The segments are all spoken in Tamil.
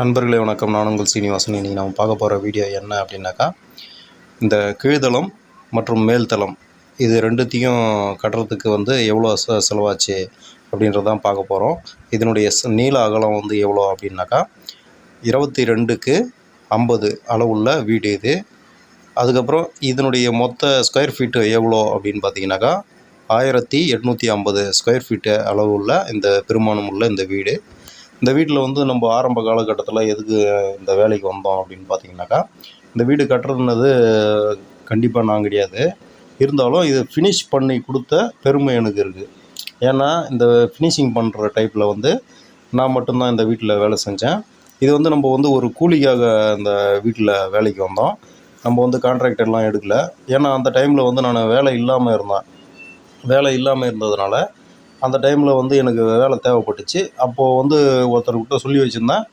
நண்பர்களே வணக்கம். நான் உங்கள் சீனிவாசன். இன்றைக்கி நம்ம பார்க்க போகிற வீடியோ என்ன அப்படின்னாக்கா இந்த கீழ்தளம் மற்றும் மேல்தளம் இது ரெண்டுத்தையும் கட்டுறதுக்கு வந்து எவ்வளோ செ செலவாச்சு அப்படின்றது தான் பார்க்க போகிறோம் இதனுடைய நீள அகலம் வந்து எவ்வளோ அப்படின்னாக்கா இருபத்தி ரெண்டுக்கு ஐம்பது அளவுள்ள வீடு இது. அதுக்கப்புறம் இதனுடைய மொத்த ஸ்கொயர் ஃபீட்டு எவ்வளோ அப்படின்னு பார்த்தீங்கன்னாக்கா ஆயிரத்தி எட்நூற்றி ஐம்பது ஸ்கொயர் ஃபீட்டு அளவுள்ள இந்த பெருமானம் உள்ள இந்த வீடு. இந்த வீட்டில் வந்து நம்ம ஆரம்ப காலகட்டத்தில் எதுக்கு இந்த வேலைக்கு வந்தோம் அப்படின்னு பார்த்தீங்கன்னாக்கா இந்த வீடு கட்டுறதுனது கண்டிப்பாக நான் கிடையாது. இருந்தாலும் இதை ஃபினிஷ் பண்ணி கொடுத்த பெருமை எனக்கு இருக்குது ஏன்னா இந்த ஃபினிஷிங் பண்ணுற டைப்பில் வந்து நான் மட்டும்தான் இந்த வீட்டில் வேலை செஞ்சேன். இது வந்து நம்ம வந்து ஒரு கூலிக்காக இந்த வீட்டில் வேலைக்கு வந்தோம். நம்ம வந்து கான்ட்ராக்டர்லாம் எடுக்கலை. ஏன்னா அந்த டைமில் வந்து நான் வேலை இல்லாமல் இருந்தேன் வேலை இல்லாமல் இருந்ததுனால அந்த டைமில் வந்து எனக்கு வேலை தேவைப்பட்டுச்சு. அப்போது வந்து ஒருத்தர்கிட்ட சொல்லி வச்சுருந்தேன்.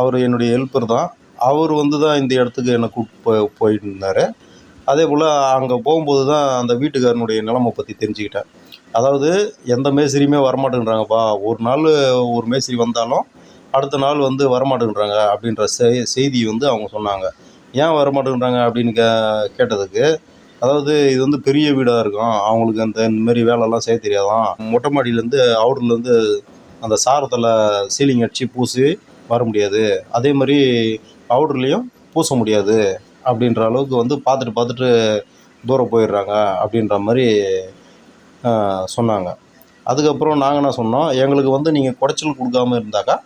அவர் என்னுடைய ஹெல்ப்பர் தான். அவர் வந்து தான் இந்த இடத்துக்கு என்னை கூப்பிட்டு போய் போயிட்டு இருந்தார் அதே போல் அங்கே போகும்போது தான் அந்த வீட்டுக்காரனுடைய நிலைமை பற்றி தெரிஞ்சுக்கிட்டேன். அதாவது எந்த மேஸ்திரியுமே வரமாட்டேங்கிறாங்கப்பா ஒரு நாள் ஒரு மேஸ்திரி வந்தாலும் அடுத்த நாள் வந்து வரமாட்டேங்கிறாங்க அப்படின்ற செய்தி வந்து அவங்க சொன்னாங்க. ஏன் வரமாட்டேங்கிறாங்க அப்படின்னு கே கேட்டதுக்கு அதாவது இது வந்து பெரிய வீடாக இருக்கும். அவங்களுக்கு அந்த இந்தமாரி வேலைலாம் செய்ய தெரியாதான். மொட்டை மாடியிலேருந்து அவுட்ருலேருந்து அந்த சாரத்தில் சீலிங் அடித்து பூசி வர முடியாது. அதே மாதிரி அவுட்ருலேயும் பூச முடியாது. அப்படின்ற அளவுக்கு வந்து பார்த்துட்டு பார்த்துட்டு தூரம் போயிடுறாங்க அப்படின்ற மாதிரி சொன்னாங்க. அதுக்கப்புறம் நாங்கள் என்ன சொன்னோம்? எங்களுக்கு வந்து நீங்கள் குடைச்சல் கொடுக்காம இருந்தாக்கா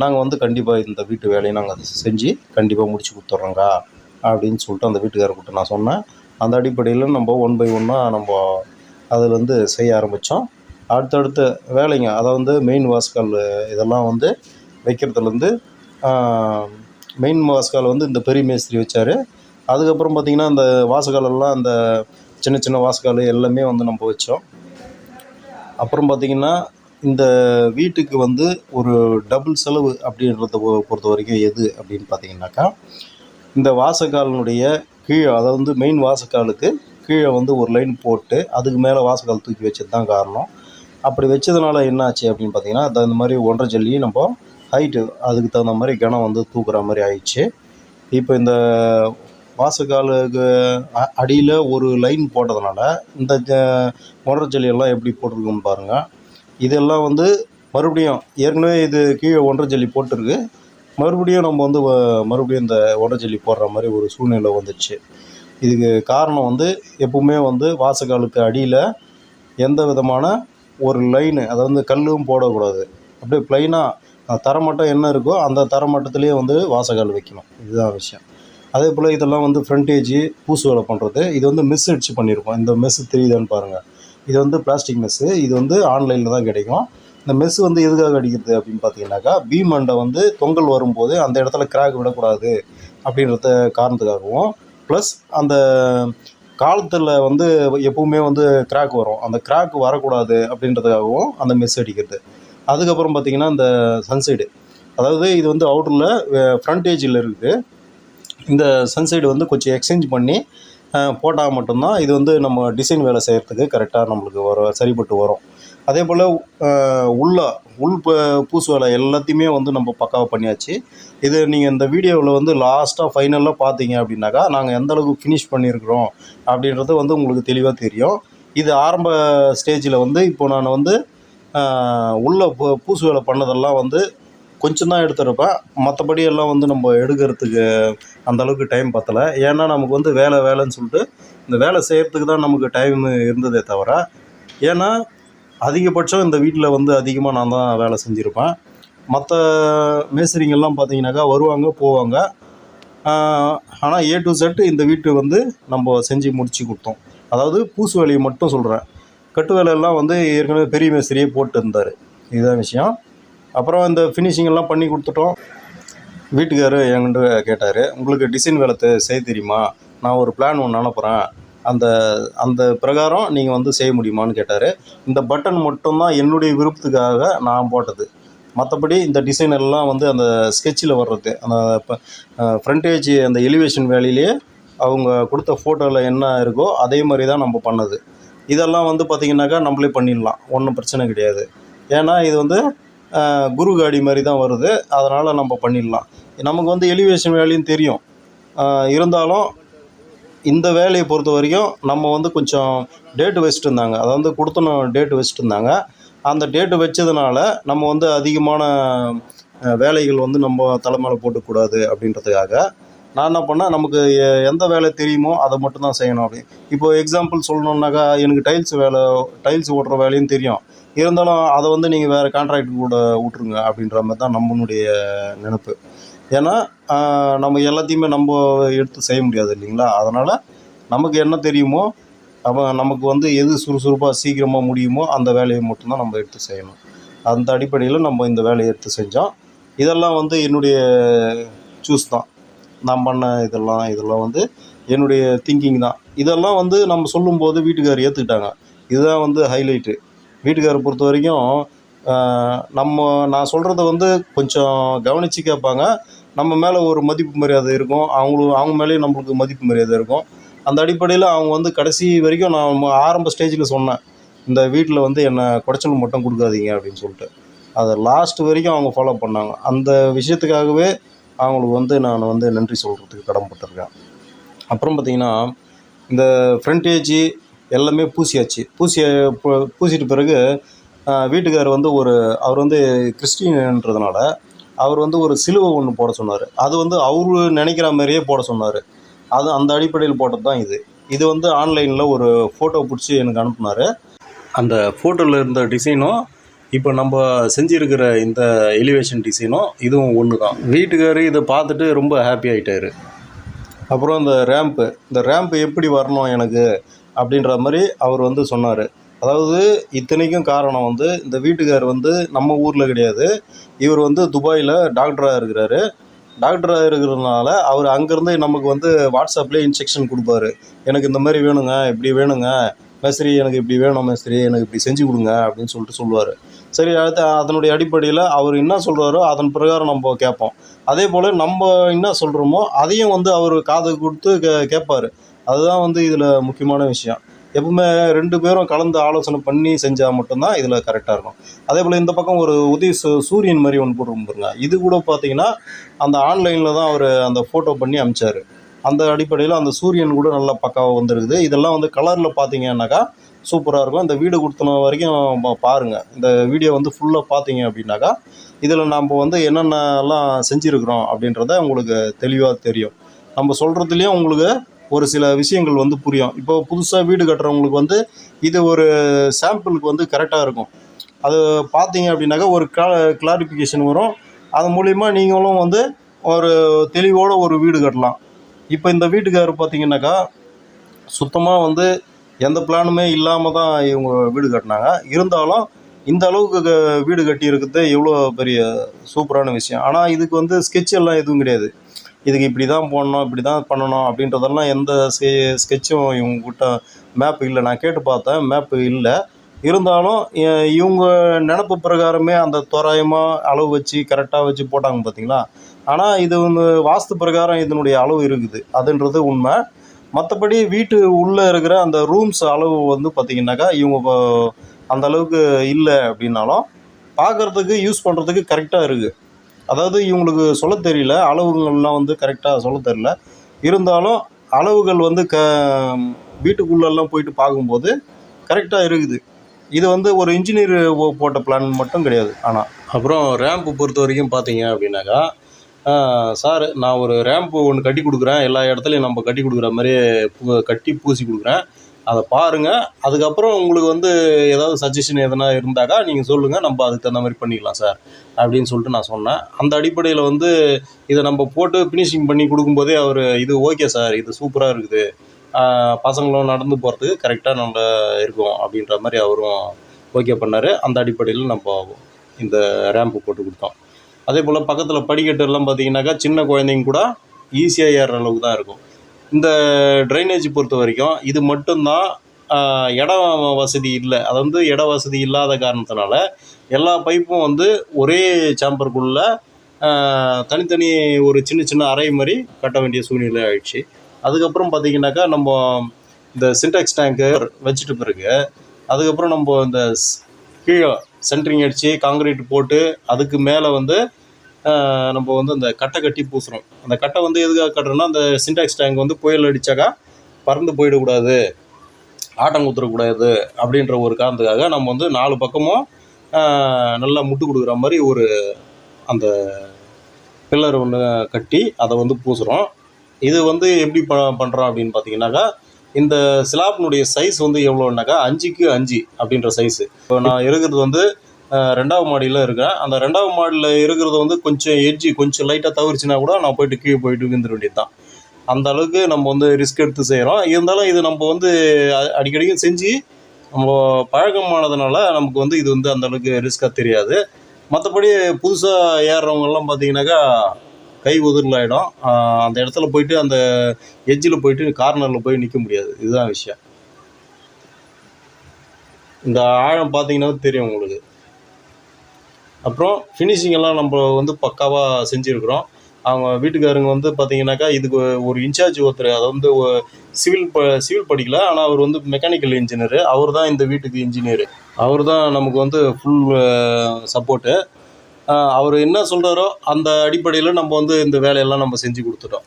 நாங்கள் வந்து கண்டிப்பாக இந்த வீட்டு வேலையை நாங்கள் செஞ்சு கண்டிப்பாக முடிச்சு கொடுத்துட்றோங்க அப்படின்னு சொல்லிட்டு அந்த வீட்டுக்காரர்கிட்ட நான் சொன்னேன். அந்த அடிப்படையில் நம்ம ஒன் பை ஒன்னாக நம்ம அதில் வந்து செய்ய ஆரம்பித்தோம் அடுத்தடுத்த வேலைங்க அதை வந்து மெயின் வாஸ்கால் இதெல்லாம் வந்து வைக்கிறதுலேருந்து மெயின் வாஸ்கால் வந்து இந்த பெரிய மேஸ்திரி வச்சார். அதுக்கப்புறம் பார்த்திங்கன்னா அந்த வாசகால் எல்லாம் அந்த சின்ன சின்ன வாசகால் எல்லாமே வந்து நம்ம வச்சோம். அப்புறம் பார்த்திங்கன்னா இந்த வீட்டுக்கு வந்து ஒரு டபுள் செலவு அப்படின்றத பொ- பொறுத்த வரைக்கும் எது அப்படின்னு பார்த்தீங்கன்னாக்கா இந்த வாசகாலினுடைய கீழே அதாவது வந்து மெயின் வாசக்காலுக்கு கீழே வந்து ஒரு லைன் போட்டு அதுக்கு மேலே வாசக்கால் தூக்கி வச்சது தான் காரணம். அப்படி வச்சதுனால என்ன ஆச்சு அப்படின்னு பார்த்தீங்கன்னா அது மாதிரி ஒன்றரை ஜல்லி நம்ம ஹைட்டு அதுக்கு தகுந்த மாதிரி கிணம் வந்து தூக்குற மாதிரி ஆயிடுச்சு. இப்போ இந்த வாசக்காலுக்கு அடியில் ஒரு லைன் போட்டதுனால இந்த ஒன்றரை ஜல்லியெல்லாம் எப்படி போட்டிருக்குன்னு பாருங்கள் இதெல்லாம் வந்து மறுபடியும் ஏற்கனவே இது கீழே ஒன்றரை ஜல்லி போட்டிருக்கு. மறுபடியும் நம்ம வந்து வ- மறுபடியும் இந்த ஒன்றரை போடுற மாதிரி ஒரு சூழ்நிலை வந்துச்சு. இதுக்கு காரணம் வந்து எப்பவுமே வந்து வாசக்காலுக்கு அடியில் எந்த விதமான ஒரு லைனு அதை வந்து கல்லும் போடக்கூடாது. அப்படியே ப்ளைனாக தரமட்டம் என்ன இருக்கோ அந்த தரமட்டத்துலேயே வந்து வாசக்கால் வைக்கணும். இதுதான் விஷயம். அதே போல் இதெல்லாம் வந்து ஃப்ரண்டேஜ் பூசு வேலை பண்ணுறது இது வந்து மிஸ் அடிச்சு பண்ணியிருக்கோம் இந்த மெஸ்ஸு தெரியுதான்னு பாருங்கள் இது வந்து பிளாஸ்டிக் மெஸ்ஸு இது வந்து ஆன்லைனில் தான் கிடைக்கும். இந்த மெஸ் வந்து எதுக்காக அடிக்கிறது அப்படின்னு பார்த்தீங்கன்னாக்கா பீம் அண்டை வந்து தொங்கல் வரும்போது அந்த இடத்துல கிராக் விடக்கூடாது அப்படின்றத காரணத்துக்காகவும் ப்ளஸ் அந்த காலத்தில் வந்து எப்பவுமே வந்து கிராக் வரும். அந்த கிராக் வரக்கூடாது அப்படின்றதுக்காகவும் அந்த மெஸ் அடிக்கிறது. அதுக்கப்புறம் பார்த்தீங்கன்னா இந்த சன்சைடு அதாவது இது வந்து அவுட்டரில் ஃப்ரண்டேஜில் இருக்குது. இந்த சன்சைடு வந்து கொஞ்சம் எக்ஸ்சேஞ்ச் பண்ணி போட்டால் மட்டும்தான் இது வந்து நம்ம டிசைன் வேலை செய்கிறதுக்கு கரெக்டாக நம்மளுக்கு வரும் சரிப்பட்டு வரும். அதே போல் உள்ள உள் ப- பூசு வேலை எல்லாத்தையுமே வந்து நம்ம பக்காவாக பண்ணியாச்சு. இது நீங்கள் இந்த வீடியோவில் வந்து லாஸ்ட்டாக ஃபைனலாக பார்த்தீங்க அப்படின்னாக்கா நாங்கள் எந்த அளவுக்கு ஃபினிஷ் பண்ணியிருக்கிறோம் அப்படின்றது வந்து உங்களுக்கு தெளிவாக தெரியும். இது ஆரம்ப ஸ்டேஜில் வந்து இப்போ நான் வந்து உள்ள பூசு வேலை பண்ணதெல்லாம் வந்து கொஞ்சம் தான் எடுத்திருப்பேன். மற்றபடி எல்லாம் வந்து நம்ம எடுக்கிறதுக்கு அந்தளவுக்கு டைம் பத்தலை. ஏன்னா நமக்கு வந்து வேலை வேலைன்னு சொல்லிட்டு இந்த வேலை செய்கிறதுக்கு தான் நமக்கு டைம் இருந்ததே தவிர ஏன்னா அதிகபட்சம் இந்த வீட்டில் வந்து அதிகமாக நான் தான் வேலை செஞ்சுருப்பேன். மற்ற மேஸ்திரிங்கெல்லாம் பார்த்தீங்கன்னாக்கா வருவாங்க போவாங்க. ஆனால் ஏ டு செட்டு இந்த வீட்டு வந்து நம்ம செஞ்சு முடித்து கொடுத்தோம். அதாவது பூசு வேலையை மட்டும் சொல்கிறேன் கட்டு வேலையெல்லாம் வந்து ஏற்கனவே பெரிய மேஸ்திரியே போட்டு இருந்தார் இதுதான் விஷயம். அப்புறம் இந்த ஃபினிஷிங் எல்லாம் பண்ணி கொடுத்துட்டோம். வீட்டுக்காரர் என்கிட்ட கேட்டார் உங்களுக்கு டிசைன் வேலை செய்ய தெரியுமா? நான் ஒரு பிளான் ஒன்று அனுப்புகிறேன் அந்த அந்த பிரகாரம் நீங்கள் வந்து செய்ய முடியுமான்னு கேட்டார். இந்த பட்டன் மட்டும்தான் என்னுடைய விருப்பத்துக்காக நான் போட்டது. மற்றபடி இந்த டிசைன் எல்லாம் வந்து அந்த ஸ்கெட்சில் வர்றது அந்த ஃப்ரண்டேஜ் அந்த எலிவேஷன் வேலையிலேயே அவங்க கொடுத்த ஃபோட்டோவில் என்ன இருக்கோ அதே மாதிரி தான் நம்ம பண்ணது. இதெல்லாம் வந்து பார்த்திங்கனாக்கா நம்மளே பண்ணிடலாம். ஒன்றும் பிரச்சனை கிடையாது. ஏன்னா இது வந்து குரு காடி மாதிரி தான் வருது. அதனால் நம்ம பண்ணிடலாம். நமக்கு வந்து எலிவேஷன் வேலையும் தெரியும். இருந்தாலும் இந்த வேலையை பொறுத்த வரைக்கும் நம்ம வந்து கொஞ்சம் டேட்டு வச்சுட்டு இருந்தாங்க. வந்து கொடுத்தனும் டேட் வச்சுட்டு இருந்தாங்க. அந்த டேட்டு வச்சதுனால நம்ம வந்து அதிகமான வேலைகள் வந்து நம்ம தலைமையில் போட்டுக்கூடாது அப்படின்றதுக்காக நான் என்ன பண்ணேன் நமக்கு எந்த வேலை தெரியுமோ அதை மட்டும் தான் செய்யணும் அப்படின்னு இப்போ எக்ஸாம்பிள் சொல்லணுன்னாக்கா எனக்கு டைல்ஸ் வேலை டைல்ஸ் ஓட்டுற வேலையும் தெரியும். இருந்தாலும் அதை வந்து நீங்கள் வேறு கான்ட்ராக்ட் கூட விட்ருங்க அப்படின்ற மாதிரி தான் நம்மளுடைய நினப்பு. ஏன்னா நம்ம எல்லாத்தையுமே நம்ம எடுத்து செய்ய முடியாது இல்லைங்களா? அதனால் நமக்கு என்ன தெரியுமோ அப்போ நமக்கு வந்து எது சுறுசுறுப்பாக சீக்கிரமாக முடியுமோ அந்த வேலையை மட்டும்தான் நம்ம எடுத்து செய்யணும். அந்த அடிப்படையில் நம்ம இந்த வேலையை எடுத்து செஞ்சோம். இதெல்லாம் வந்து என்னுடைய சூஸ் தான். நான் பண்ண இதெல்லாம் இதெல்லாம் வந்து என்னுடைய திங்கிங் தான். இதெல்லாம் வந்து நம்ம சொல்லும்போது வீட்டுக்காரர் ஏற்றுக்கிட்டாங்க இதுதான் வந்து ஹைலைட்டு வீட்டுக்காரை பொறுத்த வரைக்கும் நம்ம நான் சொல்கிறத வந்து கொஞ்சம் கவனித்து கேட்பாங்க. நம்ம மேலே ஒரு மதிப்பு மரியாதை இருக்கும். அவங்களும் அவங்க மேலேயும் நம்மளுக்கு மதிப்பு மரியாதை இருக்கும். அந்த அடிப்படையில் அவங்க வந்து கடைசி வரைக்கும் நான் ஆரம்ப ஸ்டேஜில் சொன்னேன். இந்த வீட்டில் வந்து என்னை குடைச்சல் மட்டும் கொடுக்காதீங்க அப்படின்னு சொல்லிட்டு. அதை லாஸ்ட் வரைக்கும் அவங்க ஃபாலோ பண்ணாங்க. அந்த விஷயத்துக்காகவே அவங்களுக்கு வந்து நான் வந்து நன்றி சொல்கிறதுக்கு கடமைப்பட்டிருக்கேன். அப்புறம் பார்த்திங்கன்னா இந்த ஃப்ரண்டேஜி எல்லாமே பூசியாச்சு. பூசிய பூசிட்டு பூசிட்ட பிறகு வீட்டுக்கார் வீட்டுக்காரர் வந்து ஒரு அவர் வந்து கிறிஸ்டின்ன்றதுனால அவர் வந்து ஒரு சிலுவை ஒன்று போட சொன்னார். அது வந்து அவரு நினைக்கிற மாதிரியே போட சொன்னார். அது அந்த அடிப்படையில் போட்டது தான் இது. இது வந்து ஆன்லைனில் ஒரு ஃபோட்டோ பிடிச்சி எனக்கு அனுப்புனார். அந்த ஃபோட்டோவில் இருந்த டிசைனும் இப்போ நம்ம செஞ்சுருக்கிற இந்த எலிவேஷன் டிசைனும் இதுவும் ஒன்று தான் வீட்டுக்காரர் இதை பார்த்துட்டு ரொம்ப ஹாப்பி ஆகிட்டார் அப்புறம் இந்த ரேம்ப்பு இந்த ரேம்ப் எப்படி வரணும் எனக்கு அப்படின்ற மாதிரி அவர் வந்து சொன்னார். அதாவது இத்தனைக்கும் காரணம் வந்து இந்த வீட்டுக்கார் வந்து நம்ம ஊரில் கிடையாது. இவர் வந்து துபாயில் டாக்டராக இருக்கிறாரு. டாக்டராக இருக்கிறதுனால அவர் அங்கேருந்து நமக்கு வந்து வாட்ஸ்அப்லேயே இன்ஸ்ட்ரக்ஷன் கொடுப்பாரு. எனக்கு இந்த மாதிரி வேணுங்க இப்படி வேணுங்க. மேஸ்திரி எனக்கு இப்படி வேணும் மேஸ்திரி எனக்கு இப்படி செஞ்சு கொடுங்க அப்படின்னு சொல்லிட்டு சொல்லுவார். சரி அடுத்து அதனுடைய அடிப்படையில் அவர் என்ன சொல்கிறாரோ அதன் பிரகாரம் நம்ம கேட்போம். அதே போல் நம்ம என்ன சொல்கிறோமோ அதையும் வந்து அவர் காது கொடுத்து கே கேட்பார். அதுதான் வந்து இதில் முக்கியமான விஷயம். எப்பவுமே ரெண்டு பேரும் கலந்து ஆலோசனை பண்ணி செஞ்சால் மட்டும்தான் இதில் கரெக்டாக இருக்கும். அதே போல் இந்த பக்கம் ஒரு உதய சூரியன் மாதிரி ஒன்று போட்டு பாருங்க. இது கூட பார்த்தீங்கன்னா அந்த ஆன்லைனில் தான் அவர் அந்த ஃபோட்டோ பண்ணி அமிச்சார். அந்த அடிப்படையில் அந்த சூரியன் கூட நல்லா பக்காவாக வந்துருக்குது. இதெல்லாம் வந்து கலரில் பார்த்தீங்கன்னாக்கா சூப்பராக இருக்கும். இந்த வீடு கொடுத்தன வரைக்கும் பாருங்கள் இந்த வீடியோ வந்து ஃபுல்லாக பார்த்தீங்க அப்படின்னாக்கா இதில் நம்ம வந்து என்னென்னலாம் செஞ்சுருக்குறோம் அப்படின்றத உங்களுக்கு தெளிவாக தெரியும். நம்ம சொல்கிறதுலேயும் உங்களுக்கு ஒரு சில விஷயங்கள் வந்து புரியும். இப்போ புதுசாக வீடு கட்டுறவங்களுக்கு வந்து இது ஒரு சாம்பிளுக்கு வந்து கரெக்டாக இருக்கும். அது பார்த்தீங்க அப்படின்னாக்கா ஒரு கிளாரிஃபிகேஷன் வரும். அது மூலிமா நீங்களும் வந்து ஒரு தெளிவோட ஒரு வீடு கட்டலாம். இப்போ இந்த வீட்டுக்காரர் பார்த்தீங்கன்னாக்கா சுத்தமாக வந்து எந்த பிளானுமே இல்லாமல் தான் இவங்க வீடு கட்டினாங்க. இருந்தாலும் இந்த அளவுக்கு க- வீடு கட்டி இருக்கிறது எவ்வளோ பெரிய சூப்பரான விஷயம். ஆனால் இதுக்கு வந்து ஸ்கெட்ச் எல்லாம் எதுவும் கிடையாது. இதுக்கு இப்படி தான் போடணும் இப்படி தான் பண்ணணும் அப்படின்றதெல்லாம் எந்த ஸ்கெட்சும் இவங்ககிட்ட மேப் இல்லை. நான் கேட்டு பார்த்தேன் மேப்பு இல்லை. இருந்தாலும் இவங்க நினப்பு பிரகாரமே அந்த தோராயமாக அளவு வச்சு கரெக்டாக வச்சு போட்டாங்க பார்த்தீங்களா? ஆனால் இது வந்து வாஸ்து பிரகாரம் இதனுடைய அளவு இருக்குது. அதுன்றது உண்மை. மற்றபடி வீட்டு உள்ளே இருக்கிற அந்த ரூம்ஸ் அளவு வந்து பார்த்திங்கனாக்கா இவங்க அந்த அளவுக்கு இல்லை அப்படின்னாலும் பார்க்குறதுக்கு யூஸ் பண்ணுறதுக்கு கரெக்டாக இருக்குது அதாவது இவங்களுக்கு சொல்ல தெரியல அளவுகள்லாம் வந்து கரெக்டாக சொல்ல தெரியல. இருந்தாலும் அளவுகள் வந்து க வீட்டுக்குள்ளெல்லாம் போயிட்டு பார்க்கும்போது கரெக்டாக இருக்குது. இது வந்து ஒரு இன்ஜினியர் போட்ட பிளான் மட்டும் கிடையாது. ஆனால் அப்புறம் ரேம்ப்பு பொறுத்த வரைக்கும் பார்த்தீங்க அப்படின்னாக்கா சார் நான் ஒரு ரேம்ப்பு ஒன்று கட்டி கொடுக்குறேன். எல்லா இடத்துலையும் நம்ம கட்டி கொடுக்குற மாதிரியே கட்டி பூசி கொடுக்குறேன். அதை பாருங்கள் அதுக்கப்புறம் உங்களுக்கு வந்து ஏதாவது சஜஷன் எதனா இருந்தாக்கா நீங்கள் சொல்லுங்கள் நம்ம அதுக்கு தகுந்த மாதிரி பண்ணிக்கலாம் சார் அப்படின்னு சொல்லிட்டு நான் சொன்னேன். அந்த அடிப்படையில் வந்து இதை நம்ம போட்டு ஃபினிஷிங் பண்ணி கொடுக்கும்போதே அவர் இது ஓகே சார் இது சூப்பராக இருக்குது. பசங்களும் நடந்து போகிறதுக்கு கரெக்டாக நம்ம இருக்கும் அப்படின்ற மாதிரி அவரும் ஓகே பண்ணார். அந்த அடிப்படையில் நம்ம இந்த ரேம்ப்பு போட்டு கொடுத்தோம். அதே போல் பக்கத்தில் படிக்கட்டு எல்லாம் பார்த்தீங்கன்னாக்கா சின்ன குழந்தைங்க கூட ஈஸியாக ஏறுற அளவுக்கு தான் இருக்கும். இந்த ட்ரைனேஜ் பொறுத்த வரைக்கும் இது மட்டும்தான் ஆஹ், இடம் வசதி இல்லை. அது வந்து இட வசதி இல்லாத காரணத்தினால எல்லா பைப்பும் வந்து ஒரே சாம்பருக்குள்ளே தனித்தனி ஒரு சின்ன சின்ன அறை மாதிரி கட்ட வேண்டிய சூழ்நிலை ஆயிடுச்சு. அதுக்கப்புறம் பார்த்தீங்கன்னாக்கா நம்ம இந்த சின்டாக்ஸ் டேங்க்கு வச்சுட்டு பிறகு அதுக்கப்புறம் நம்ம இந்த கீழே சென்ட்ரிங் அடித்து காங்கிரீட் போட்டு அதுக்கு மேலே வந்து நம்ம வந்து அந்த கட்டை கட்டி பூசுகிறோம் அந்த கட்டை வந்து எதுக்காக கட்டுறோம்னா அந்த சின்டாக்ஸ் டேங்க் வந்து புயல் அடித்தாக்கா பறந்து போயிடக்கூடாது ஆட்டம் குத்துறக்கூடாது அப்படின்ற ஒரு காரணத்துக்காக நம்ம வந்து நாலு பக்கமும் நல்லா முட்டு கொடுக்குற மாதிரி ஒரு அந்த பில்லர் ஒன்று கட்டி அதை வந்து பூசுகிறோம் இது வந்து எப்படி ப பண்ணுறோம் அப்படின்னு பார்த்தீங்கன்னாக்கா இந்த ஸ்லாப்னுடைய சைஸ் வந்து எவ்வளோனாக்கா அஞ்சுக்கு அஞ்சு அப்படின்ற சைஸு இப்போ நான் இருக்கிறது வந்து ரெண்டாவது மாடியில் இருக்கேன் அந்த ரெண்டாவது மாடியில் இருக்கிறது வந்து கொஞ்சம் எட்ஜி கொஞ்சம் லைட்டாக தவிர்ச்சுனா கூட நான் போயிட்டு கீழே போயிட்டு விழுந்துட வேண்டியது தான் அந்த அளவுக்கு நம்ம வந்து ரிஸ்க் எடுத்து செய்கிறோம் இருந்தாலும் இது நம்ம வந்து அடிக்கடிக்கும் செஞ்சு நம்ம பழக்கமானதுனால நமக்கு வந்து இது வந்து அந்த அளவுக்கு ரிஸ்க்காக தெரியாது. மற்றபடி புதுசாக ஏறுறவங்கெல்லாம் பார்த்தீங்கன்னாக்கா கை உதிரில் ஆகிடும் அந்த இடத்துல போயிட்டு அந்த எஜ்ஜில் போயிட்டு கார்னரில் போய் நிற்க முடியாது. இதுதான் விஷயம். இந்த ஆழம் பார்த்தீங்கன்னா தெரியும் உங்களுக்கு. அப்புறம் ஃபினிஷிங் எல்லாம் நம்ம வந்து பக்காவாக செஞ்சுருக்குறோம். அவங்க வீட்டுக்காரங்க வந்து பார்த்தீங்கன்னாக்கா இதுக்கு ஒரு இன்சார்ஜ் ஒருத்தர் அதை வந்து சிவில் ப சிவில் படிக்கல ஆனால் அவர் வந்து மெக்கானிக்கல் இன்ஜினியர் அவர் தான் இந்த வீட்டுக்கு இன்ஜினியர் அவர் தான் நமக்கு வந்து ஃபுல் சப்போர்ட்டு அவர் என்ன சொல்கிறாரோ அந்த அடிப்படையில் நம்ம வந்து இந்த வேலையெல்லாம் நம்ம செஞ்சு கொடுத்துட்டோம்.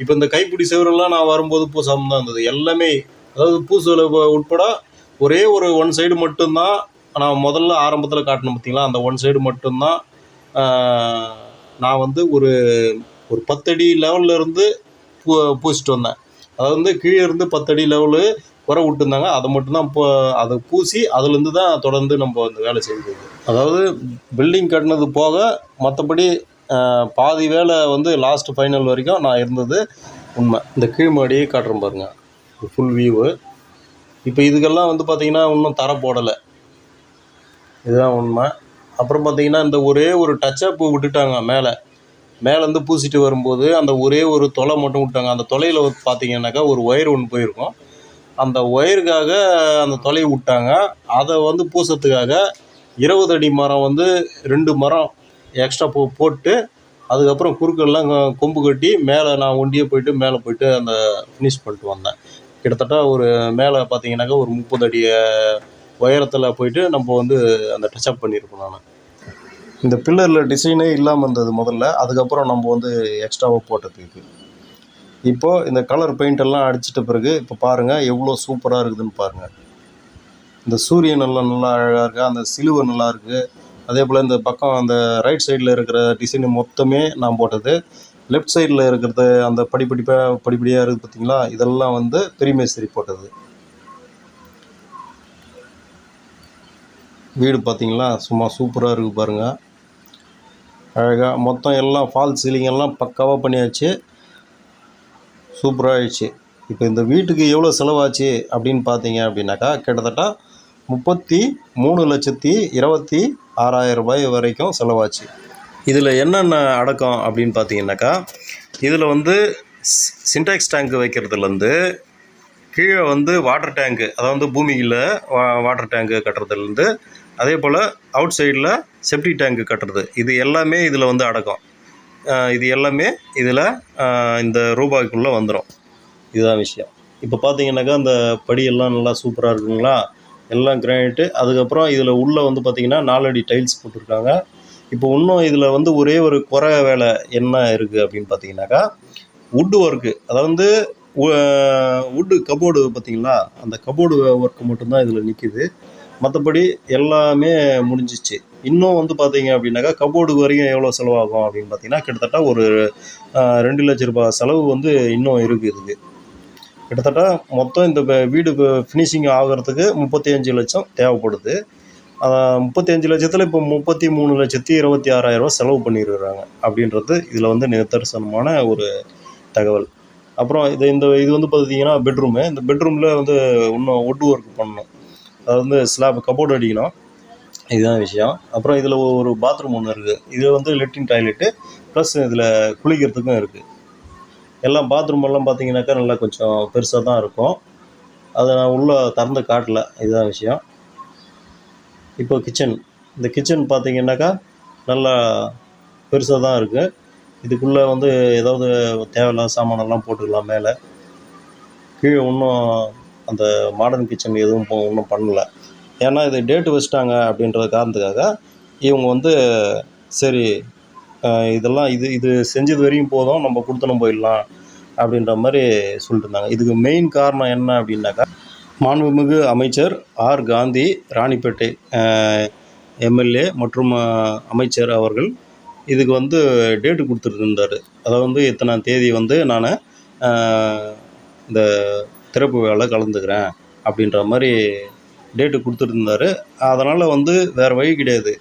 இப்போ இந்த கைப்பிடி செவரெல்லாம் நான் வரும்போது பூசாமல் தான் இருந்தது. எல்லாமே அதாவது பூசுல உட்பட ஒரே ஒரு ஒன் சைடு மட்டும்தான் ஆனால் முதல்ல ஆரம்பத்தில் காட்டினேன் பார்த்தீங்களா அந்த ஒன் சைடு மட்டும்தான் நான் வந்து ஒரு ஒரு பத்தடி லெவல்ல இருந்து பூ பூசிட்டு வந்தேன். அதாவது வந்து கீழே இருந்து பத்தடி லெவலு குறை விட்டுருந்தாங்க. அதை மட்டும்தான் இப்போ அதை பூசி அதுலேருந்து தான் தொடர்ந்து நம்ம அந்த வேலை செஞ்சது அதாவது பில்டிங் கட்டினது போக மற்றபடி பாதி வேலை வந்து லாஸ்ட் ஃபைனல் வரைக்கும் நான் இருந்தது உண்மை. இந்த கீழ்மாடியே காட்டுறேன் பாருங்க. ஃபுல் வியூவு இப்போ இதுக்கெல்லாம் வந்து பார்த்திங்கன்னா இன்னும் தர போடலை. இதுதான் உண்மை. அப்புறம் பார்த்திங்கன்னா இந்த ஒரே ஒரு டச்சப் விட்டுட்டாங்க மேலே. மேலேருந்து பூசிட்டு வரும்போது அந்த ஒரே ஒரு தொலை மட்டும் விட்டாங்க அந்த தொலையில் பார்த்தீங்கன்னாக்கா ஒரு ஒயர் ஒன்று போயிருக்கும். அந்த ஒயருக்காக அந்த தொலையை விட்டாங்க. அதை வந்து பூசத்துக்காக இருபது அடி மரம் வந்து ரெண்டு மரம் எக்ஸ்ட்ரா போ போட்டு அதுக்கப்புறம் குறுக்கெல்லாம் கொம்பு கட்டி மேலே நான் ஒண்டியே போயிட்டு மேலே போயிட்டு அந்த ஃபினிஷ் பண்ணிட்டு வந்தேன். கிட்டத்தட்ட ஒரு மேலே பார்த்தீங்கன்னாக்கா ஒரு முப்பது அடி உயரத்தில் போயிட்டு நம்ம வந்து அந்த டச்சப் பண்ணியிருக்கோம் நான். இந்த பில்லரில் டிசைனே இல்லாமல் இருந்தது முதல்ல. அதுக்கப்புறம் நம்ம வந்து எக்ஸ்ட்ராவாக போட்டதுக்கு இப்போது இந்த கலர் பெயிண்ட் எல்லாம் அடிச்சிட்ட பிறகு இப்போ பாருங்கள் எவ்வளோ சூப்பராக இருக்குதுன்னு பாருங்கள் இந்த சூரியன் எல்லாம் நல்லா அழகாக இருக்குது அந்த சிலுவை நல்லா இருக்குது அதே போல் இந்த பக்கம் அந்த ரைட் சைடில் இருக்கிற டிசைன் மொத்தமே நான் போட்டது. லெஃப்ட் சைடில் இருக்கிறது அந்த படிப்படிப்பாக படிப்படியாக இருக்குது பார்த்திங்களா இதெல்லாம் வந்து பெரியமேஸ்திரி போட்டது. வீடு பார்த்திங்களா? சும்மா சூப்பராக இருக்குது பாருங்கள் அழகாக மொத்தம் எல்லாம் ஃபால் சீலிங் எல்லாம் பக்காவாக பண்ணியாச்சு. சூப்பராக ஆயிடுச்சு இப்போ இந்த வீட்டுக்கு எவ்வளோ செலவாச்சு அப்படின்னு பார்த்தீங்க அப்படின்னாக்கா கிட்டத்தட்ட முப்பத்தி மூணு லட்சத்தி இருபத்தி ஆறாயிரம் ரூபாய் வரைக்கும் செலவாச்சு. இதில் என்னென்ன அடக்கம் அப்படின்னு பார்த்தீங்கன்னாக்கா இதில் வந்து சின்டாக்ஸ் டேங்க் வைக்கிறதுலேருந்து கீழே வந்து வாட்டர் டேங்க்கு அதாவது பூமியில் வா வாட்டர் டேங்க்கு கட்டுறதுலேருந்து அதே போல் அவுட் சைடில் செப்டி டேங்க்கு கட்டுறது. இது எல்லாமே இதில் வந்து அடக்கம். இது எல்லாமே இதில் இந்த ரூபாய்க்குள்ளே வந்துடும் இதுதான் விஷயம். இப்போ பார்த்தீங்கன்னாக்கா அந்த படியெல்லாம் நல்லா சூப்பராக இருக்குங்களா? எல்லாம் கிரானைட்டு அதுக்கப்புறம் இதில் உள்ளே வந்து பார்த்திங்கன்னா நாலடி டைல்ஸ் போட்டிருக்காங்க. இப்போ இன்னும் இதில் வந்து ஒரே ஒரு குறை வேலை என்ன இருக்குது அப்படின்னு பார்த்தீங்கன்னாக்கா வுட்டு ஒர்க்கு அதாவது வுட்டு கபோர்டு பார்த்தீங்களா அந்த கபோர்டு ஒர்க்கு மட்டும்தான் இதில் நிற்கிது மற்றபடி எல்லாமே முடிஞ்சிச்சு. இன்னும் வந்து பார்த்தீங்க அப்படின்னாக்கா கபோர்டுக்கு வரைக்கும் எவ்வளோ செலவாகும் அப்படின்னு பார்த்தீங்கன்னா கிட்டத்தட்ட ஒரு ரெண்டு லட்ச ரூபாய் செலவு வந்து இன்னும் இருக்குது இதுக்கு. கிட்டத்தட்ட மொத்தம் இந்த வீடு ஃபினிஷிங் ஆகிறதுக்கு முப்பத்தி அஞ்சு லட்சம் தேவைப்படுது. முப்பத்தி அஞ்சு லட்சத்தில் இப்போ முப்பத்தி மூணு லட்சத்தி இருபத்தி ஆறாயிரரூவா செலவு பண்ணியிருக்கிறாங்க அப்படின்றது இதில் வந்து நிதர்சனமான ஒரு தகவல். அப்புறம் இது இந்த இது வந்து பார்த்தீங்கன்னா பெட்ரூமு இந்த பெட்ரூமில் வந்து இன்னும் ஒட்டு ஒர்க் பண்ணணும். அது வந்து ஸ்லாப் கபோர்டு அடிக்கணும். இதுதான் விஷயம். அப்புறம் இதில் ஒரு பாத்ரூம் ஒன்று இருக்குது இது வந்து லெட்டின் டாய்லெட்டு ப்ளஸ் இதில் குளிக்கிறதுக்கும் இருக்குது எல்லாம் பாத்ரூம் எல்லாம் பார்த்தீங்கன்னாக்கா நல்லா கொஞ்சம் பெருசாக தான் இருக்கும். அதை நான் உள்ளே திறந்து காட்டல. இதுதான் விஷயம். இப்போ கிச்சன் இந்த கிச்சன் பார்த்தீங்கன்னாக்கா நல்லா பெருசாக தான் இருக்குது இதுக்குள்ளே வந்து ஏதாவது தேவையில்லாத சாமானெல்லாம் போட்டுக்கலாம் மேலே. கீழே இன்னும் அந்த மாடர்ன் கிச்சன் எதுவும் ஒன்றும் பண்ணலை. ஏன்னா இது டேட்டு வச்சுட்டாங்க அப்படின்றது காரணத்துக்காக இவங்க வந்து சரி இதெல்லாம் இது இது செஞ்சது வரையும் போதும் நம்ம கொடுத்தனும் போயிடலாம் அப்படின்ற மாதிரி சொல்லிட்டு இருந்தாங்க. இதுக்கு மெயின் காரணம் என்ன அப்படின்னாக்கா மாண்புமிகு அமைச்சர் ஆர் காந்தி ராணிப்பேட்டை எம்எல்ஏ மற்றும் அமைச்சர் அவர்கள் இதுக்கு வந்து டேட்டு கொடுத்துருந்தாரு அதாவது வந்து இத்தனை தேதி வந்து நான் இந்த திறப்பு விழாவில் கலந்துக்கிறேன் அப்படின்ற மாதிரி டேட்டு கொடுத்துருந்தாரு. அதனால் வந்து வேறு வழி கிடையாது.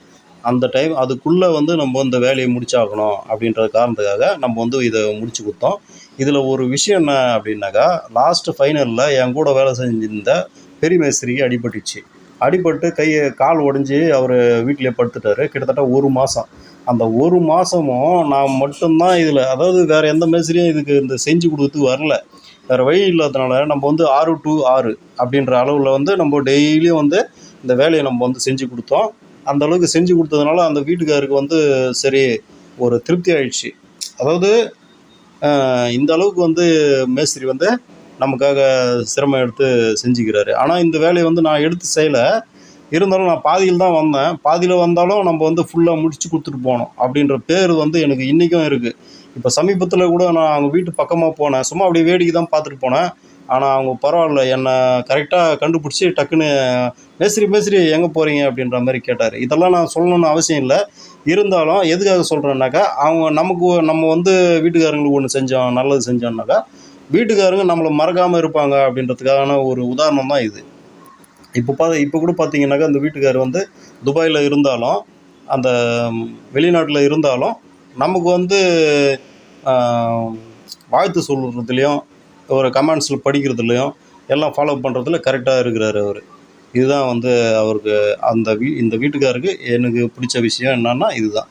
அந்த டைம் அதுக்குள்ளே வந்து நம்ம இந்த வேலையை முடிச்சாகணும் அப்படின்ற காரணத்துக்காக நம்ம வந்து இதை முடிச்சு கொடுத்தோம். இதில் ஒரு விஷயம் என்ன அப்படின்னாக்கா லாஸ்ட் ஃபைனலில் என் கூட வேலை செஞ்சிருந்த பெரிய மேஸ்திரிக்கு அடிபட்டுச்சு. அடிபட்டு கையை கால் உடஞ்சி அவர் வீட்டிலே படுத்துட்டாரு. கிட்டத்தட்ட ஒரு மாதம் அந்த ஒரு மாதமும் நான் மட்டும்தான் இதில் அதாவது வேறு எந்த மேஸ்திரியும் இதுக்கு இந்த செஞ்சு கொடுத்து வரல. வேறு வழி இல்லாதனால நம்ம வந்து ஆறு டு ஆறு அப்படின்ற அளவில் வந்து நம்ம டெய்லியும் வந்து இந்த வேலையை நம்ம வந்து செஞ்சு கொடுத்தோம். அந்த அளவுக்கு செஞ்சு கொடுத்ததுனால அந்த வீட்டுக்காருக்கு வந்து சரி ஒரு திருப்தி ஆயிடுச்சு. அதாவது இந்த அளவுக்கு வந்து மேஸ்திரி வந்து நமக்காக சிரமம் எடுத்து செஞ்சுக்கிறாரு. ஆனால் இந்த வேலையை வந்து நான் எடுத்து செய்யலை. இருந்தாலும் நான் பாதியில் தான் வந்தேன். பாதியில் வந்தாலும் நம்ம வந்து ஃபுல்லாக முடிச்சு கொடுத்துட்டு போனோம் அப்படின்ற பேர் வந்து எனக்கு இன்றைக்கும் இருக்குது இப்போ சமீபத்தில் கூட நான் அவங்க வீட்டு பக்கமாக போனேன். சும்மா அப்படியே வேடிக்கை தான் பார்த்துட்டு போனேன். ஆனால் அவங்க பரவாயில்ல என்னை கரெக்டாக கண்டுபிடிச்சி டக்குன்னு மேஸ்திரி மேஸ்திரி எங்கே போகிறீங்க அப்படின்ற மாதிரி கேட்டார். இதெல்லாம் நான் சொல்லணும்னு அவசியம் இல்லை. இருந்தாலும் எதுக்காக சொல்கிறேன்னாக்கா அவங்க நமக்கு நம்ம வந்து வீட்டுக்காரங்களுக்கு ஒன்று செஞ்சோம் நல்லது செஞ்சோம்னாக்கா வீட்டுக்காரங்க நம்மளை மறக்காமல் இருப்பாங்க அப்படின்றதுக்கான ஒரு உதாரணம் தான் இது. இப்போ பா இப்போ கூட பார்த்தீங்கன்னாக்கா அந்த வீட்டுக்காரர் வந்து துபாயில் இருந்தாலும் அந்த வெளிநாட்டில் இருந்தாலும் நமக்கு வந்து வாழ்த்து சொல்கிறதுலையும் ஒரு கமெண்ட்ஸில் படிக்கிறதுலையும் எல்லாம் ஃபாலோ பண்ணுறதுல கரெக்டாக இருக்கிறாரு அவர். இதுதான் வந்து அவருக்கு அந்த வீ இந்த வீட்டுக்காருக்கு எனக்கு பிடிச்ச விஷயம் என்னன்னா இதுதான்.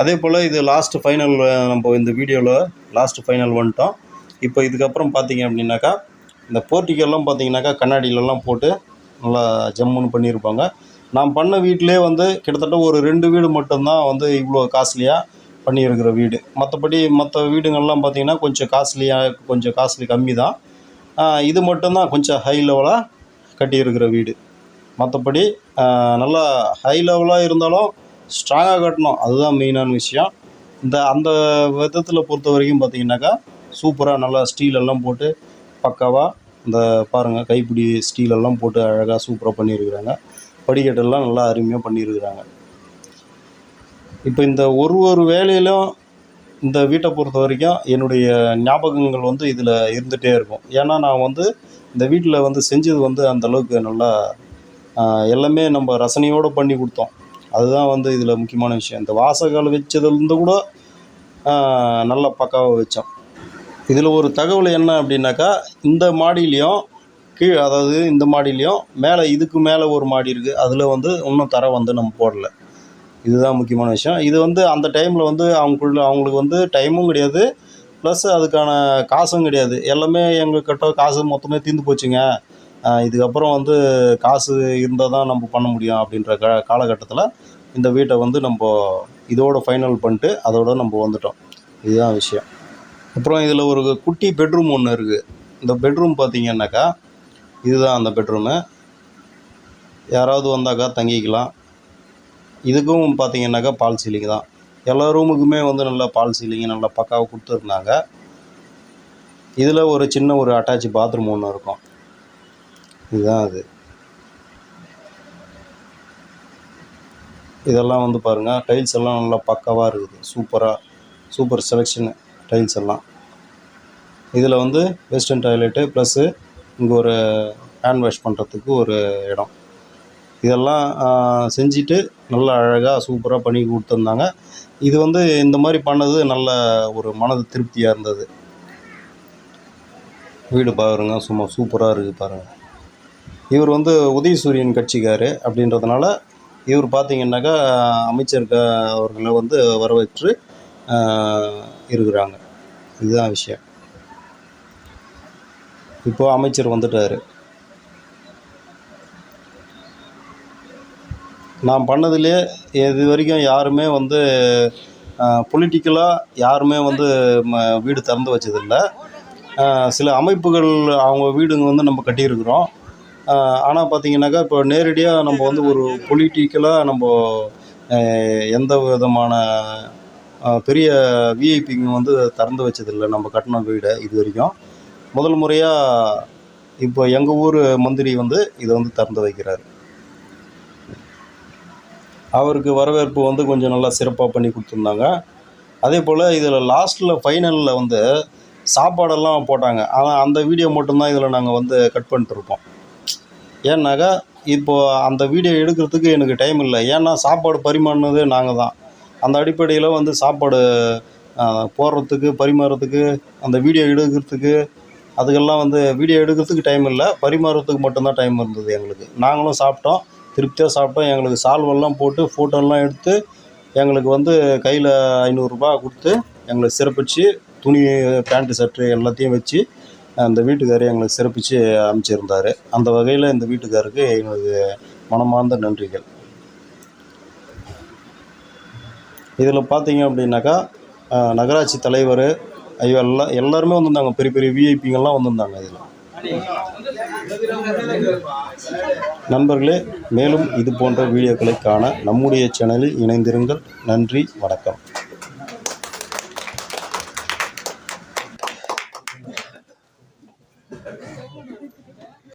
அதே போல் இது லாஸ்ட்டு ஃபைனல் நம்ம இந்த வீடியோவில் லாஸ்ட்டு ஃபைனல் வந்துட்டோம். இப்போ இதுக்கப்புறம் பார்த்தீங்க அப்படின்னாக்கா இந்த போர்ட்டிக்கெல்லாம் பார்த்தீங்கன்னாக்கா கண்ணாடியிலலாம் போட்டு நல்லா ஜம்முன்னு பண்ணியிருப்பாங்க நான் பண்ண வீட்டிலே வந்து கிட்டத்தட்ட ஒரு ரெண்டு வீடு மட்டும்தான் வந்து இவ்வளோ காஸ்ட்லியாக பண்ணியிருக்கிற வீடு. மற்றபடி மற்ற வீடுங்கள்லாம் பார்த்தீங்கன்னா கொஞ்சம் காஸ்ட்லியாக கொஞ்சம் காஸ்ட்லி கம்மி தான் இது மட்டும்தான் கொஞ்சம் ஹை லெவலாக கட்டியிருக்கிற வீடு. மற்றபடி நல்லா ஹை லெவலாக இருந்தாலும் ஸ்ட்ராங்காக கட்டணும். அதுதான் மெயினான விஷயம். இந்த அந்த விதத்தில் பொறுத்த வரைக்கும் பார்த்தீங்கன்னாக்கா சூப்பராக நல்லா ஸ்டீல் எல்லாம் போட்டு பக்காவாக இந்த பாருங்கள் கைப்பிடி ஸ்டீல் எல்லாம் போட்டு அழகாக சூப்பராக பண்ணியிருக்கிறாங்க. படிக்கட்டெல்லாம் நல்லா அருமையாக பண்ணியிருக்கிறாங்க. இப்போ இந்த ஒரு ஒரு வேலையிலும் இந்த வீட்டை பொறுத்த வரைக்கும் என்னுடைய ஞாபகங்கள் வந்து இதில் இருந்துகிட்டே இருக்கும். ஏன்னா நான் வந்து இந்த வீட்டில் வந்து செஞ்சது வந்து அந்தளவுக்கு நல்லா எல்லாமே நம்ம ரசனையோடு பண்ணி கொடுத்தோம். அதுதான் வந்து இதில் முக்கியமான விஷயம். இந்த வாசகால் வச்சதுலேருந்து கூட நல்லா பக்காவாக வச்சோம். இதில் ஒரு தகவல் என்ன அப்படின்னாக்கா இந்த மாடியிலையும் கீழே அதாவது இந்த மாடியிலையும் மேலே இதுக்கு மேலே ஒரு மாடி இருக்குது அதில் வந்து இன்னும் தரம் வந்து நம்ம போடல. இதுதான் முக்கியமான விஷயம். இது வந்து அந்த டைமில் வந்து அவங்களுக்குள்ள அவங்களுக்கு வந்து டைமும் கிடையாது. ப்ளஸ் அதுக்கான காசும் கிடையாது. எல்லாமே எங்கக்கிட்ட காசு மொத்தமே தீர்ந்து போச்சுங்க. இதுக்கப்புறம் வந்து காசு இருந்தால் தான் நம்ம பண்ண முடியும் அப்படின்ற க காலகட்டத்தில் இந்த வீட்டை வந்து நம்ம இதோட ஃபைனல் பண்ணிட்டு அதோட நம்ம வந்துட்டோம். இதுதான் விஷயம். அப்புறம் இதில் ஒரு குட்டி பெட்ரூம் ஒன்று இருக்குது இந்த பெட்ரூம் பார்த்தீங்கன்னாக்கா இதுதான் அந்த பெட்ரூமு யாராவது வந்தாக்கா தங்கிக்கலாம். இதுக்கும் பார்த்தீங்கன்னாக்கா பால் சீலிங் தான். எல்லா ரூமுக்குமே வந்து நல்லா பால் சீலிங் நல்லா பக்காவாக கொடுத்துருந்தாங்க. இதில் ஒரு சின்ன ஒரு அட்டாச் பாத்ரூம் ஒன்று இருக்கும். இதுதான் அது. இதெல்லாம் வந்து பாருங்கள் டைல்ஸ் எல்லாம் நல்லா பக்காவாக இருக்குது. சூப்பராக சூப்பர் செலெக்ஷனு டைல்ஸ் எல்லாம். இதில் வந்து வெஸ்டர்ன் டாய்லெட்டு ப்ளஸ்ஸு இங்கே ஒரு ஹேண்ட் வாஷ் பண்ணுறதுக்கு ஒரு இடம். இதெல்லாம் செஞ்சுட்டு நல்லா அழகாக சூப்பராக பண்ணி கொடுத்துருந்தாங்க. இது வந்து இந்த மாதிரி பண்ணது நல்ல ஒரு மனது திருப்தியாக இருந்தது. வீடு பாருங்க சும்மா சூப்பராக இருக்குது பாருங்கள் இவர் வந்து உதயசூரியன் கட்சிக்கார் அப்படின்றதுனால இவர் பார்த்தீங்கன்னாக்கா அமைச்சர் அவர்களை வந்து வரவேற்று இருக்கிறாங்க. இதுதான் விஷயம். இப்போ அமைச்சர் வந்துட்டார். நான் பண்ணதுலே இது வரைக்கும் யாருமே வந்து பொலிட்டிக்கலாக யாருமே வந்து ம- வீடு திறந்து வச்சதில்லை. சில அமைப்புகள் அவங்க வீடுங்க வந்து நம்ம கட்டியிருக்கிறோம். ஆனால் பார்த்தீங்கன்னாக்கா இப்போ நேரடியாக நம்ம வந்து ஒரு பொலிட்டிக்கலாக நம்ம எந்த விதமான பெரிய விஐபிங்க வந்து திறந்து வச்சதில்லை நம்ம கட்டின வீடை இது வரைக்கும். முதல் முறையாக இப்போ எங்கள் ஊர் மந்திரி வந்து இதை வந்து திறந்து வைக்கிறார். அவருக்கு வரவேற்பு வந்து கொஞ்சம் நல்லா சிறப்பாக பண்ணி கொடுத்துருந்தாங்க. அதே போல் இதில் லாஸ்ட்டில் ஃபைனலில் வந்து சாப்பாடெல்லாம் போட்டாங்க. ஆனால் அந்த வீடியோ மட்டும்தான் இதில் நாங்கள் வந்து கட் பண்ணிட்டுருக்கோம் ஏன்னாக்கா இப்போது அந்த வீடியோ எடுக்கிறதுக்கு எனக்கு டைம் இல்லை. ஏன்னா சாப்பாடு பரிமாறினது நாங்கள் தான். அந்த அடிப்படையில் வந்து சாப்பாடு போடுறதுக்கு பரிமாறுறதுக்கு அந்த வீடியோ எடுக்கிறதுக்கு அதுக்கெல்லாம் வந்து வீடியோ எடுக்கிறதுக்கு டைம் இல்லை. பரிமாறுறதுக்கு மட்டும்தான் டைம் இருந்தது எங்களுக்கு. நாங்களும் சாப்பிட்டோம். திருப்தியாக சாப்பிட்டோம். எங்களுக்கு சால்வெல்லாம் போட்டு ஃபோட்டோலாம் எடுத்து எங்களுக்கு வந்து கையில் ஐநூறுரூபா கொடுத்து எங்களை சிறப்பிச்சு துணி பேண்ட்டு ஷர்ட்டு எல்லாத்தையும் வச்சு அந்த வீட்டுக்காரர் எங்களுக்கு சிறப்பிச்சு அமைச்சிருந்தார் அந்த வகையில் இந்த வீட்டுக்காருக்கு எங்களுக்கு மனமார்ந்த நன்றிகள். இதில் பார்த்தீங்க அப்படின்னாக்கா நகராட்சி தலைவர் ஐயோ எல்லாம் எல்லாருமே வந்திருந்தாங்க. பெரிய பெரிய விஐபிங்கெல்லாம் வந்திருந்தாங்க இதில். நண்பர்களே மேலும் இது போன்ற வீடியோக்களை காண நம்முடைய சேனலில் இணைந்திருங்கள். நன்றி வணக்கம்.